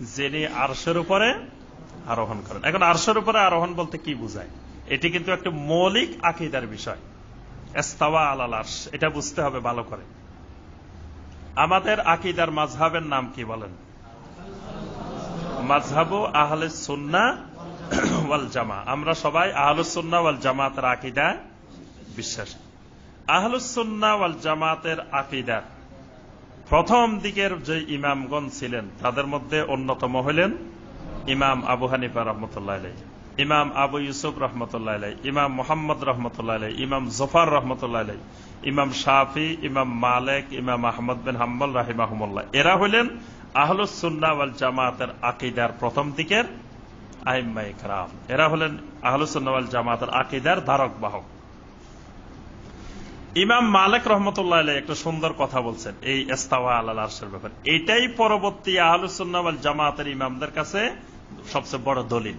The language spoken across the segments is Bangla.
যিনি আরশের উপরে আরোহণ করেন। এখন আরশের উপরে আরোহণ বলতে কি বোঝায়? এটি কিন্তু একটা মৌলিক আকিদার বিষয়। এস্তাওয়া আলাল আরশ, এটা বুঝতে হবে ভালো করে। আমাদের আকিদার মাঝহাবের নাম কি বলেন? মাঝহাবু আহলে সুন্না ওয়াল জামা। আমরা সবাই আহলুসুন্না ওয়াল জামাতের আকিদা বিশ্বাস। আহলুসুন্না ওয়াল জামাতের আকিদা প্রথম দিকের যে ইমামগণ ছিলেন, তাদের মধ্যে অন্যতম হলেন ইমাম আবু হানিফা রহমতুল্লাহ আলাই ইমাম আবু ইউসুফ রহমতুল্লাহ আলাই ইমাম মোহাম্মদ রহমতুল্লাহ আলাই ইমাম জফার রহমতুল্লাহ আলাই ইমাম শাফি, ইমাম মালেক, ইমাম আহমদ বিন হাম্বল রাহিমাহমুল্লাহ। এরা হলেন আহলুসুন্না ওয়াল জামাতের আকিদার প্রথম দিকের আইম্মা ইকরাম এরা হলেন আহলুসুন্না ওয়াল জামাতের আকিদার ধারক বাহক ইমাম মালিক রহমতুল্লাহ একটা সুন্দর কথা বলছেন, এই এস্তাওয়া আল্লাহ আরশের ব্যাপারে। এটাই পরবর্তী আহলুসুন্না ওয়াল জামাতের ইমামদের কাছে সবচেয়ে বড় দলিল।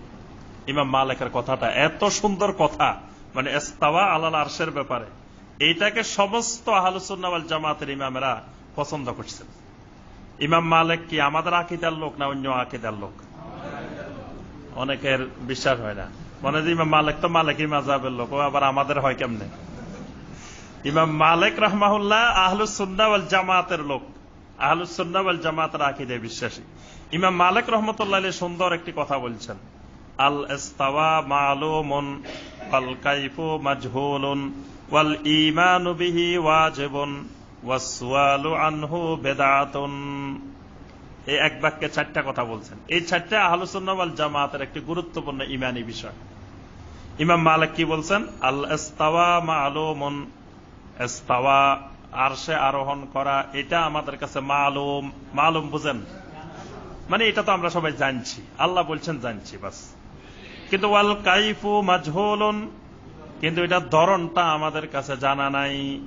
ইমাম মালিকের কথাটা এত সুন্দর কথা মানে এস্তাওয়া আল্লাহ আরশের ব্যাপারে এইটাকে সমস্ত আহলুসুন্না ওয়াল জামাতের ইমামেরা পছন্দ করছেন। ইমাম মালিক কি আমাদের আকিদার লোক না অন্য আকিদার লোক? অনেকের বিশ্বাস হয় না। মনে যে ইমাম মালিক তো মালিকই মাজাবের লোক, ও আবার আমাদের হয় কেমনে? ইমাম মালিক রহমাহুল্লাহ আহলুসুন্না ওয়াল জামাতের লোক। আহলুসুন্না ওয়াল জামাতের আকিদে বিশ্বাসী। ইমাম মালিক রহমতুল্লাহ আলী সুন্দর একটি কথা বলছেন। আল ইস্তাওয়া মালুমুন, ওয়াল কাইফু মাজহুলুন, ওয়াল ঈমানু বিহি ওয়াজিবুন আনহু বিদআতুন এই এক বাক্যে চারটা কথা বলছেন। এই চারটা আহলুসুন্নাহ ওয়াল জামাতের একটি গুরুত্বপূর্ণ ইমানি বিষয়। ইমাম মালিক কি বলছেন? আল ইস্তাওয়া মালুমুন ইস্তাওয়া, আরশে আরোহণ করা, এটা আমাদের কাছে মালুম মালুম বুঝেন? মানে এটা তো আমরা সবাই জানছি। আল্লাহ বলছেন জানছি, বাস। কিন্তু ওয়াল কাইফু মাজহুলুন কিন্তু এটা ধরনটা আমাদের কাছে জানা নাই।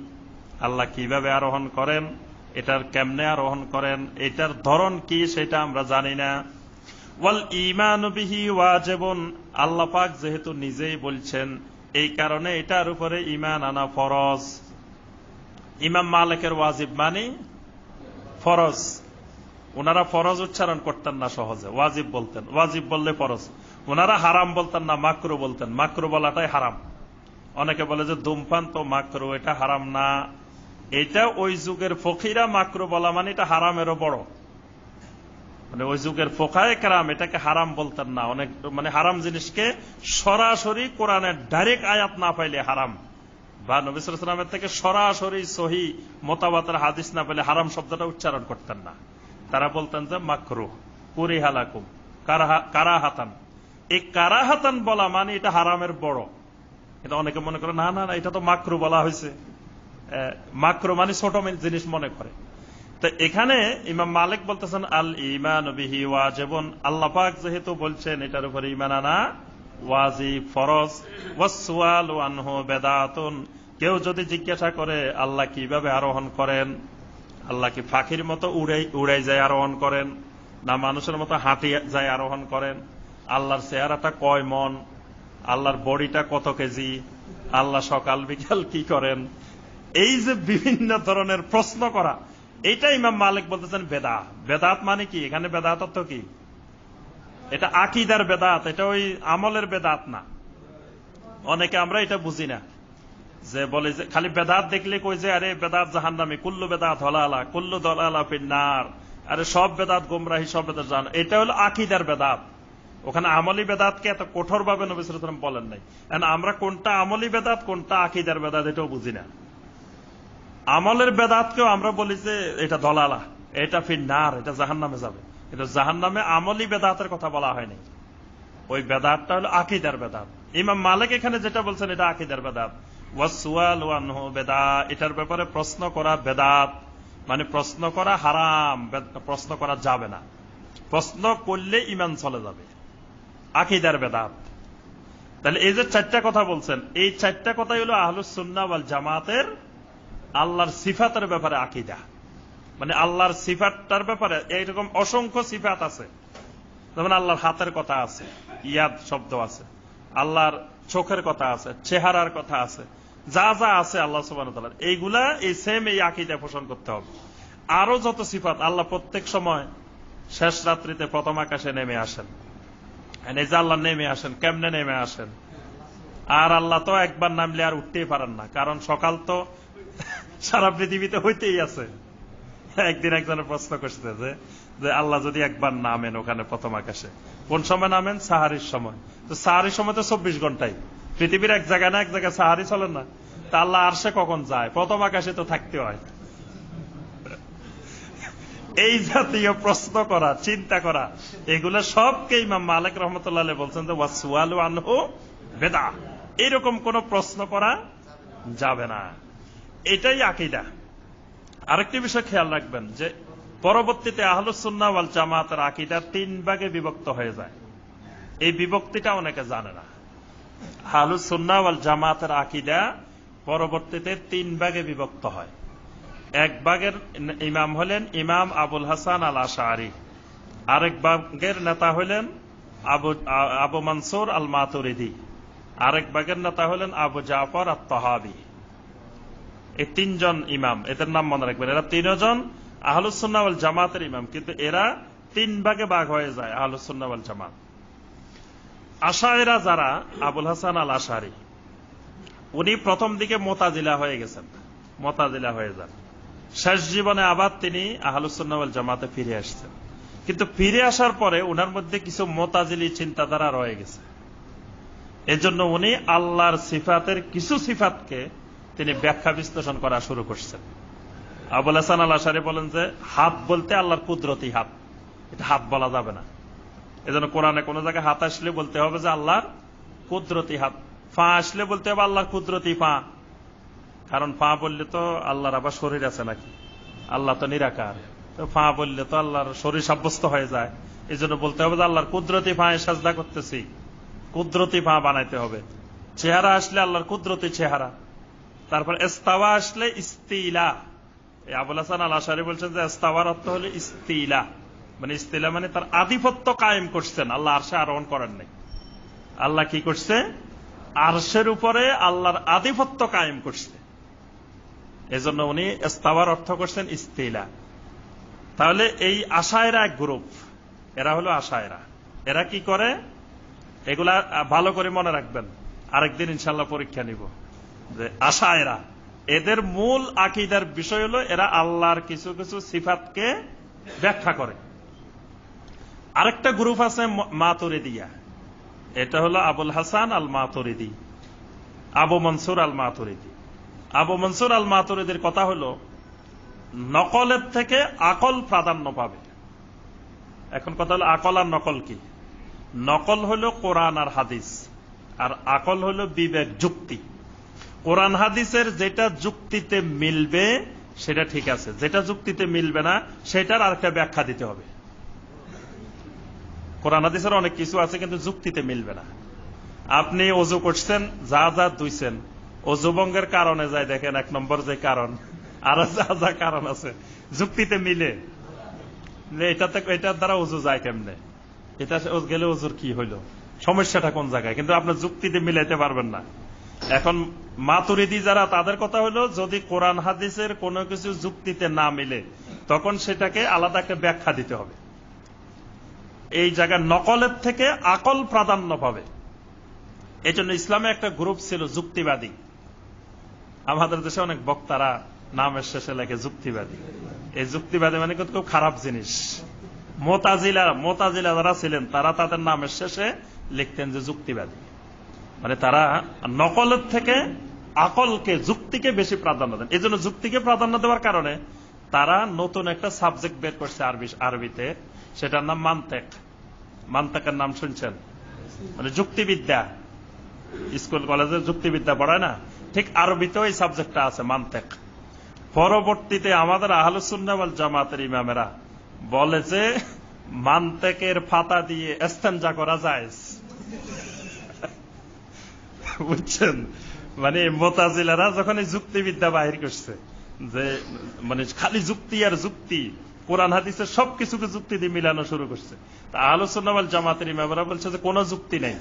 আল্লাহ কীভাবে আরোহণ করেন, এটার কেমনে আরোহণ করেন, এটার ধরন কি সেটা আমরা জানি না। ওয়াল ইমান বিহি ওয়াজেবন, আল্লাহ পাক যেহেতু নিজেই বলছেন, এই কারণে এটার উপরে ইমান আনা ফরজ। ইমাম মালিকের ওয়াজিব মানে ফরজ। ওনারা ফরজ উচ্চারণ করতেন না সহজে। ওয়াজিব বলতেন। ওয়াজিব বললে ফরজ। ওনারা হারাম বলতেন না, মাকরু বলতেন। মাকরু বলাটাই হারাম। অনেকে বলে যে ধূমপান তো মাকরু, এটা হারাম না। এটা ওই যুগের ফকিরা মাকরু বলা মানে এটা হারামেরও বড়। মানে ওই যুগের ফোকায় কারাম, এটাকে হারাম বলতেন না। অনেক মানে হারাম জিনিসকে সরাসরি কোরআনের ডাইরেক্ট আয়াত না পাইলে হারাম। বা নবিসামের থেকে সরাসরি সহি মোতাবাতের হাদিস না পেলে হারাম শব্দটা উচ্চারণ করতেন না। তারা বলতেন যে মাকরু কুরি হালাকুম কারাহাতান। এই কারাহাতান বলা মানে এটা হারামের বড়। এটা অনেকে মনে করে, না না না, এটা তো মাকরু বলা হয়েছে। মাকরু মানে ছোট জিনিস মনে করে। তো এখানে ইমাম মালিক বলতেছেন আল ইমান বিহি ওয়াজেবন। আল্লাহ পাক যেহেতু বলছেন, এটার উপরে ইমান আনা ওয়াজি ফরজ, ওয়াসওয়াল বেদাতুন। কেউ যদি জিজ্ঞাসা করে, আল্লাহ কীভাবে আরোহণ করেন? আল্লাহ কি ফাঁকির মতো উড়াই উড়াই যায় আরোহণ করেন? না মানুষের মতো হাঁটি যায় আরোহণ করেন? আল্লাহর চেহারাটা কয় মন? আল্লাহর বডিটা কত কেজি? আল্লাহ সকাল বিকাল কি করেন? এই যে বিভিন্ন ধরনের প্রশ্ন করা, এইটা ইমাম মালিক বলতেছেন বেদা বেদাত মানে কি? এখানে বেদাত অর্থ কি? এটা আকিদার বেদাত, এটা ওই আমলের বেদাত না। অনেকে আমরা এটা বুঝি না। যে বলে যে, খালি বেদাত দেখলে কই যে, আরে বেদাত জাহান নামে কুল্লু বেদাত হলালা, কুল্লু দলালা পিন্নার আরে সব বেদাত গোমরাহি, সব বেদাত জাহান এটা হলো আকিদার বেদাত। ওখানে আমলি বেদাতকে এত কঠোর ভাবে নবিসাম বলেন নাই। আমরা কোনটা আমলি বেদাত, কোনটা আকিদার বেদাত, এটাও বুঝি না। আমলের বেদাতকেও আমরা বলি যে, এটা দলালা, এটা ফির নার এটা জাহান নামে যাবে। এটা জাহান নামে আমলি বেদাতের কথা বলা হয়নি। ওই বেদাতটা হলো আকিদার বেদাত। ইমাম মালিক এখানে যেটা বলছেন, এটা আকিদার বেদাত। ওয়াসুয়াল ওয়ানহু বেদা, এটার ব্যাপারে প্রশ্ন করা বেদাত মানে প্রশ্ন করা হারাম প্রশ্ন করা যাবে না। প্রশ্ন করলে ইমান চলে যাবে। আকিদার বেদাত। তাহলে এই যে চারটা কথা বলছেন, এই চারটা কথাই হলো আহলুস সুন্না ওয়াল জামাতের আল্লাহর সিফাতের ব্যাপারে আকিদা। মানে আল্লাহর সিফাতটার ব্যাপারে এইরকম অসংখ্য সিফাত আছে। যেমন আল্লাহর হাতের কথা আছে, ইয়াদ শব্দ আছে, আল্লাহর চোখের কথা আছে, চেহারার কথা আছে, যা যা আছে আল্লাহ সুবাহ এইগুলা এই সেম এই আকিদা পোষণ করতে হবে। আরও যত সিফাত, আল্লাহ প্রত্যেক সময় শেষ রাত্রিতে প্রথম আকাশে নেমে আসেন। এই যে আল্লাহ নেমে আসেন, কেমনে নেমে আসেন? আর আল্লাহ তো একবার নামলে আর উঠতেই পারেন না, কারণ সকাল তো সারা পৃথিবীতে হইতেই আছে। একদিন একজনের প্রশ্ন করছে যে যে আল্লাহ যদি একবার নামেন ওখানে প্রথম আকাশে, কোন সময় নামেন? সাহারির সময়। তো সাহারির সময় তো চব্বিশ ঘন্টাই। পৃথিবীর এক জায়গায় না এক জায়গায় সাহারি চলে না। তা আল্লাহ আর সে কখন যায়? প্রথম আকাশে তো থাকতে হয়। এই জাতীয় প্রশ্ন করা, চিন্তা করা, এগুলো সবকে ইমাম মালিক রহমতুল্লাহ বলছেন যে ওয়াসুয়ালু আনহু বেদা এরকম কোন প্রশ্ন করা যাবে না। এটাই আকিদা। আরেকটি বিষয় খেয়াল রাখবেন যে, পরবর্তীতে আহলুসুন্না ওয়াল জামাতের আকিদা তিন ভাগে বিভক্ত হয়ে যায়। এই বিভক্তিটা অনেকে জানে না। আহলুসুন্না ওয়াল জামাতের আকিদা পরবর্তীতে তিন ভাগে বিভক্ত হয়। এক ভাগের ইমাম হলেন ইমাম আবুল হাসান আল আশারি আরেক ভাগের নেতা হলেন আবু আবু মনসুর আল মাতুরিদি। আরেক ভাগের নেতা হলেন আবু জাফর আর তহাবি এই তিনজন ইমাম, এদের নাম মনে রাখবেন। এরা তিনজন আহলুসুন্নাওয়াল জামাতের ইমাম, কিন্তু এরা তিন ভাগে ভাগ হয়ে যায় আহলুসুন্নাওয়াল জামাত। আশায়রা যারা, আবুল হাসান আল আশারি উনি প্রথম দিকে মোতাজিলা হয়ে গেছেন, মোতাজিলা হয়ে যান। শেষ জীবনে আবার তিনি আহলুসুন্নাওয়াল জামাতে ফিরে আসছেন। কিন্তু ফিরে আসার পরে উনার মধ্যে কিছু মোতাজিলি চিন্তাধারা রয়ে গেছে। এজন্য উনি আল্লাহর সিফাতের কিছু সিফাতকে তিনি ব্যাখ্যা বিশ্লেষণ করা শুরু করছেন। আবুল হাসান আল আশারি বলেন যে হাত বলতে আল্লাহর কুদরতি হাত এটা হাত বলা যাবে না। এজন্য কোরআনে কোন জায়গায় হাত আসলে বলতে হবে যে, আল্লাহর কুদরতি হাত ফা আসলে বলতে হবে আল্লাহর কুদরতি ফা। কারণ ফা বললে তো আল্লাহর আবার শরীর আছে নাকি? আল্লাহ তো নিরাকার। তো ফা বললে তো আল্লাহর শরীর সাব্যস্ত হয়ে যায়। এই জন্য বলতে হবে যে, আল্লাহর কুদরতি ফা সাজদা করতেছি। কুদরতি ফা বানাইতে হবে। চেহারা আসলে আল্লাহর কুদরতি চেহারা। তারপর এস্তাওয়া আসলে ইস্তিলা। আবুল হাসান আল আশারি বলছেন যে এস্তাওয়ার অর্থ হলো ইস্তিলা। মানে ইস্তিলা মানে তার আধিপত্য কায়েম করছেন। আল্লাহ আরশে আরোহণ করেন নাই। আল্লাহ কি করছে? আরশের উপরে আল্লাহর আধিপত্য কায়েম করছে। এজন্য উনি এস্তাওয়ার অর্থ করছেন ইস্তিলা। তাহলে এই আশায়রা এক গ্রুপ। এরা হলো আশায়রা। এরা কি করে? এগুলা ভালো করে মনে রাখবেন। আরেকদিন ইনশাল্লাহ পরীক্ষা নিব। যে আশায়রা, এদের মূল আকিদার বিষয় হলো এরা আল্লাহর কিছু কিছু সিফাতকে ব্যাখ্যা করে। আরেকটা গ্রুপ আছে মাতুরিদিয়া। এটা হলো আবুল হাসান আল মাতুরিদি আবু মনসুর আল মাতুরিদি আবু মনসুর আল মাতুরিদির কথা হলো, নকলের থেকে আকল প্রাধান্য পাবে। এখন কথা হলো আকল আর নকল কি? নকল হলো কোরআন আর হাদিস, আর আকল হলো বিবেক যুক্তি। কোরআন হাদিসের যেটা যুক্তিতে মিলবে, সেটা ঠিক আছে। যেটা যুক্তিতে মিলবে না, সেটার আরেকটা ব্যাখ্যা দিতে হবে। কোরআন হাদিসের অনেক কিছু আছে, কিন্তু যুক্তিতে মিলবে না। আপনি অজু করছেন, যা যা দুইছেন অজু ভঙ্গের কারণে যায় দেখেন, এক নম্বর যে কারণ, আর যা যা কারণ আছে, যুক্তিতে মিলে। এটাতে, এটার দ্বারা অজু যায় কেমনে? এটা গেলে অজুর কি হইল? সমস্যাটা কোন জায়গায়? কিন্তু আপনার যুক্তিতে মিলাইতে পারবেন না। এখন মাতুরিদি যারা, তাদের কথা হলো, যদি কোরআন হাদিসের কোনো কিছু যুক্তিতে না মিলে, তখন সেটাকে আলাদা একটা ব্যাখ্যা দিতে হবে। এই জায়গায় নকলের থেকে আকল প্রাধান্য পাবে। এই জন্য ইসলামে একটা গ্রুপ ছিল যুক্তিবাদী। আমাদের দেশে অনেক বক্তারা নামের শেষে লেখে যুক্তিবাদী। এই যুক্তিবাদী মানে কিন্তু খুব খারাপ জিনিস। মোতাজিলা মোতাজিলা যারা ছিলেন, তারা তাদের নামের শেষে লিখতেন যে যুক্তিবাদী। মানে তারা নকলের থেকে আকলকে যুক্তিকে বেশি প্রাধান্য দেন। এই যুক্তিকে প্রাধান্য দেওয়ার কারণে তারা নতুন একটা সাবজেক্ট বের করছে আরবি আরবিতে। সেটার নাম মান্তেক। মান্তেকের নাম শুনছেন? মানে যুক্তিবিদ্যা। স্কুল, কলেজে যুক্তিবিদ্যা পড়ায় না? ঠিক আরবিতেও এই সাবজেক্টটা আছে, মান্তেক। পরবর্তীতে আমাদের আহলুসুন্নাওয়াল জামাতের ইমামেরা বলে যে, মান্তেকের ফাতা দিয়ে এস্তেঞ্জা করা যায়। বুঝছেন? মানে মোতাজিলারা যখন এই যুক্তিবিদ্যা বাহির করছে, যে মানে খালি যুক্তি আর যুক্তি, কোরআন হাদিসের সবকিছুকে যুক্তি দিয়ে মিলানো শুরু করছে। তা আলোচনাওয়াল জামাতের ইমামরা বলছে যে কোনো যুক্তি নেই।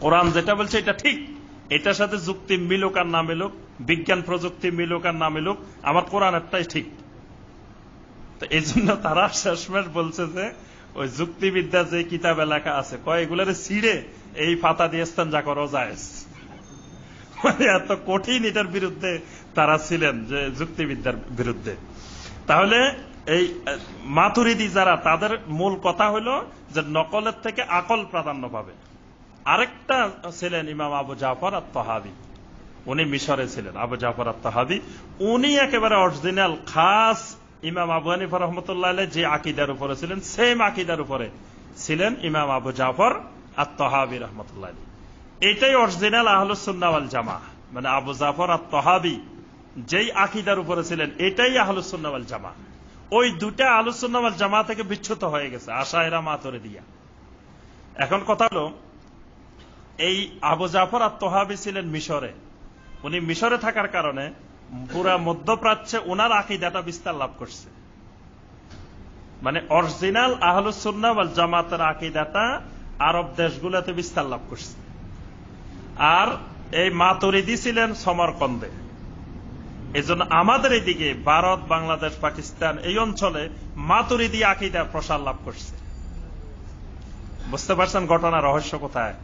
কোরআন যেটা বলছে এটা ঠিক। এটার সাথে যুক্তি মিলুক আর না মিলুক, বিজ্ঞান প্রযুক্তি মিলুক আর না মিলুক, আমার কোরআন একটাই ঠিক। তো এই জন্য তারা শেষমেশ বলছে যে ওই যুক্তিবিদ্যা যে কিতাব এলাকা আছে, কয় এগুলার ছিঁড়ে এই ফাতা দিয়ে স্থান যা করো যায়। মানে এত কঠিন এটার বিরুদ্ধে তারা ছিলেন, যে যুক্তিবিদ্যার বিরুদ্ধে। তাহলে এই মাতুরিদি যারা, তাদের মূল কথা হলো যে নকলের থেকে আকল প্রাধান্য পাবে। আরেকটা ছিলেন ইমাম আবু জাফর আর তহাবি উনি মিশরে ছিলেন, আবু জাফর আর তহাবি উনি একেবারে অরিজিনাল খাস ইমাম আবু হানিফা রহমতুল্লাহ যে আকিদার উপরে ছিলেন সেম আকিদার উপরে ছিলেন ইমাম আবু জাফর আর তহাবি রহমতুল্লাহ। এটাই অরিজিনাল আহলুসুন্নাওয়াল জামা মানে আবু জাফর আর তহাবি যেই আকিদার উপরে ছিলেন, এটাই আহলুসুন্নাওয়াল জামা ওই দুটা আহলুসুন্নাওয়াল জামা থেকে বিচ্ছুত হয়ে গেছে, আশায়রা মাতরে দিয়া। এখন কথা হলো, এই আবু জাফর আর তহাবি ছিলেন মিশরে। উনি মিশরে থাকার কারণে পুরা মধ্যপ্রাচ্যে ওনার আকিদাটা বিস্তার লাভ করছে। মানে অরিজিনাল আহলুসুন্না জামাতের আকিদাটা আরব দেশগুলোতে বিস্তার লাভ করছে। আর এই মাতুরিদি ছিলেন সমরকন্দে। এই জন্য আমাদের এইদিকে ভারত, বাংলাদেশ, পাকিস্তান এই অঞ্চলে মাতুরিদি আকিদা প্রসার লাভ করছে। বুঝতে পারছেন ঘটনা রহস্য কোথায়?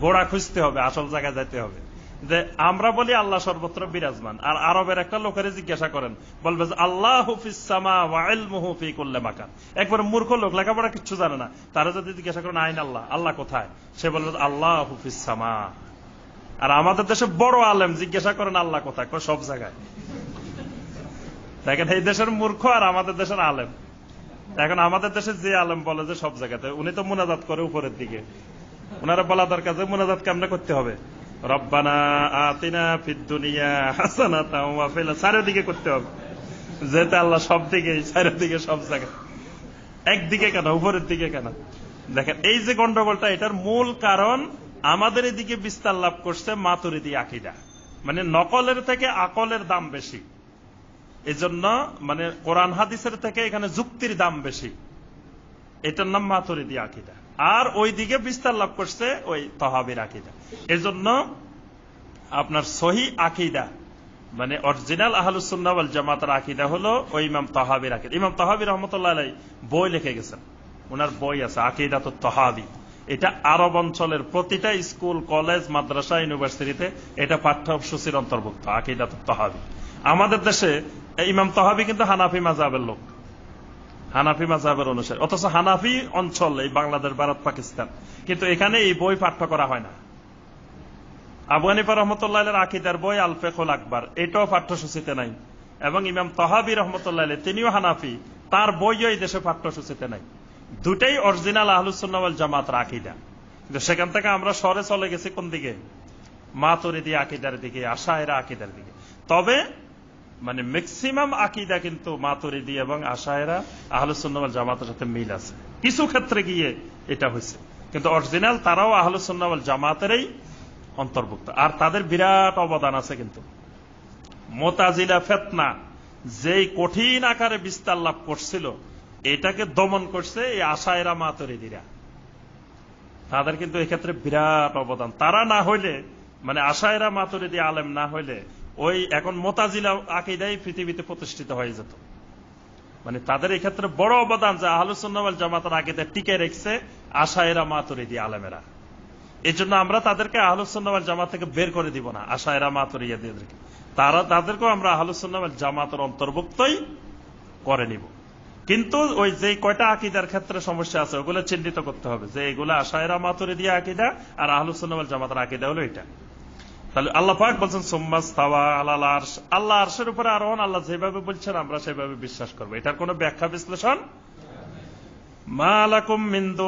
গোড়া খুঁজতে হবে, আসল জায়গায় যেতে হবে। যে আমরা বলি আল্লাহ সর্বত্র বিরাজমান, আর আরবের একটা লোকের জিজ্ঞাসা করেন, বলবে যে, আল্লাহ হুফিসামা ফি করলে মাকান। একবার মূর্খ লোক, লেখাপড়া কিচ্ছু জানে না, তারা যদি জিজ্ঞাসা করেন, আইন আল্লাহ আল্লাহ কোথায়? সে বলবে আল্লাহ হুফিসামা আর আমাদের দেশে বড় আলেম, জিজ্ঞাসা করেন আল্লাহ কোথায়? সব জায়গায়। দেখেন, এই দেশের মূর্খ আর আমাদের দেশের আলেম। এখন আমাদের দেশে যে আলেম বলে যে সব জায়গাতে, উনি তো মোনাজাত করে উপরের দিকে। ওনারা বলা দরকার যে মোনাজাত কেমনে করতে হবে? রব্বানা আতিনা ফিদ দুনিয়া হাসানাতা ওয়া ফিল চারিদিকে করতে হবে। যেতে আল্লাহ সব দিকে, চারিদিকে সব জায়গায়। একদিকে কেন? উপরের দিকে কেন? দেখেন, এই যে গন্ডগোলটা, এটার মূল কারণ আমাদের এদিকে বিস্তার লাভ করছে মাতুরিদি আকিদা। মানে নকলের থেকে আকলের দাম বেশি। এই জন্য মানে কোরআন হাদিসের থেকে এখানে যুক্তির দাম বেশি। এটার নাম মাতুরিদি আকিদা। আর ওই দিকে বিস্তার লাভ করছে ওই তহাবির আকিদা। এজন্য আপনার সহি আকিদা মানে অরিজিনাল আহলুসুন্নাওয়াল জামাতের আকিদা হলো ওই ইমাম তহাবির আকিদা। ইমাম তহাবি রহমতুল্লাহ বই লিখে গেছেন। ওনার বই আছে আকিদা তো তহাবি। এটা আরব অঞ্চলের প্রতিটা স্কুল, কলেজ, মাদ্রাসা, ইউনিভার্সিটিতে এটা পাঠ্যসূচির অন্তর্ভুক্ত আকিদা তো তহাবি আমাদের দেশে ইমাম তহাবি কিন্তু হানাফি মাজাবের লোক। হানাফি মাজাবের অনুসারে। অথচ হানাফি অঞ্চল এই বাংলাদেশ, ভারত, পাকিস্তান। কিন্তু এখানে এই বই পাঠ্য করা হয় না। আবু হানিফা রহমতুল্লাহ আকিদার বই আলফেকুল আকবর, এটাও পাঠ্যসূচিতে নাই। এবং ইমাম তহাবি রহমতুল্লাহ তিনিও হানাফি। তার বইও এই দেশে পাঠ্যসূচিতে নাই। দুটাই অরিজিনাল আহলুসুন্নাওয়াল জামাত আকিদা। কিন্তু সেখান থেকে আমরা সরে চলে গেছি কোন দিকে? মাতুরিদি আকিদার দিকে, আশায়রা আকিদার দিকে। তবে মানে ম্যাক্সিমাম আকিদা কিন্তু মাতুরিদি এবং আশায়রা আহলুসুন্নাওয়াল জামাতের সাথে মিল আছে। কিছু ক্ষেত্রে গিয়ে এটা হয়েছে। কিন্তু অরিজিনাল তারাও আহলুসুন্নাওয়াল জামাতেরই অন্তর্ভুক্ত। আর তাদের বিরাট অবদান আছে কিন্তু। মোতাজিলা ফেতনা যেই কঠিন আকারে বিস্তার লাভ করছিল এটাকে দমন করছে এই আশায়রা মাতরিদিরা তাদের কিন্তু এক্ষেত্রে বিরাট অবদান। তারা না হইলে মানে আশায়রা মাতরিদি আলেম না হইলে, ওই এখন মোতাজিলা আকিদাই পৃথিবীতে প্রতিষ্ঠিত হয়ে যেত। মানে তাদের এক্ষেত্রে বড় অবদান যে আহলুসুন্নাওয়াল জামাতের আকিদা টিকে রেখছে আশায়রা মাতরিদি আলেমেরা। এই জন্য আমরা তাদেরকে আহলুসুন্নাওয়াল জামাত থেকে বের করে দিব না, আশায়রা মাতরিয়াদেরকে তারা, তাদেরকেও আমরা আহলুসুন্নাওয়াল জামাতের অন্তর্ভুক্তই করে নিব। কিন্তু ওই যে কয়টা আকিদার ক্ষেত্রে সমস্যা আছে, ওগুলো চিহ্নিত করতে হবে। যে এগুলো আশায়রা মাতুরি দিয়ে আকিদা আর আহলুসুন্নাওয়াল জামাতের আকিদা হলো এটা। তাহলে আল্লাহ পাক বলছেন সোম্মাস তাওয়া আল্লাহ আর্শ। আল্লাহ আর্শের উপরে আরোহণ আল্লাহ যেভাবে বলছেন, আমরা সেভাবে বিশ্বাস করব। এটার কোনো ব্যাখ্যা বিশ্লেষণ? মা আলাকুম মিন্দু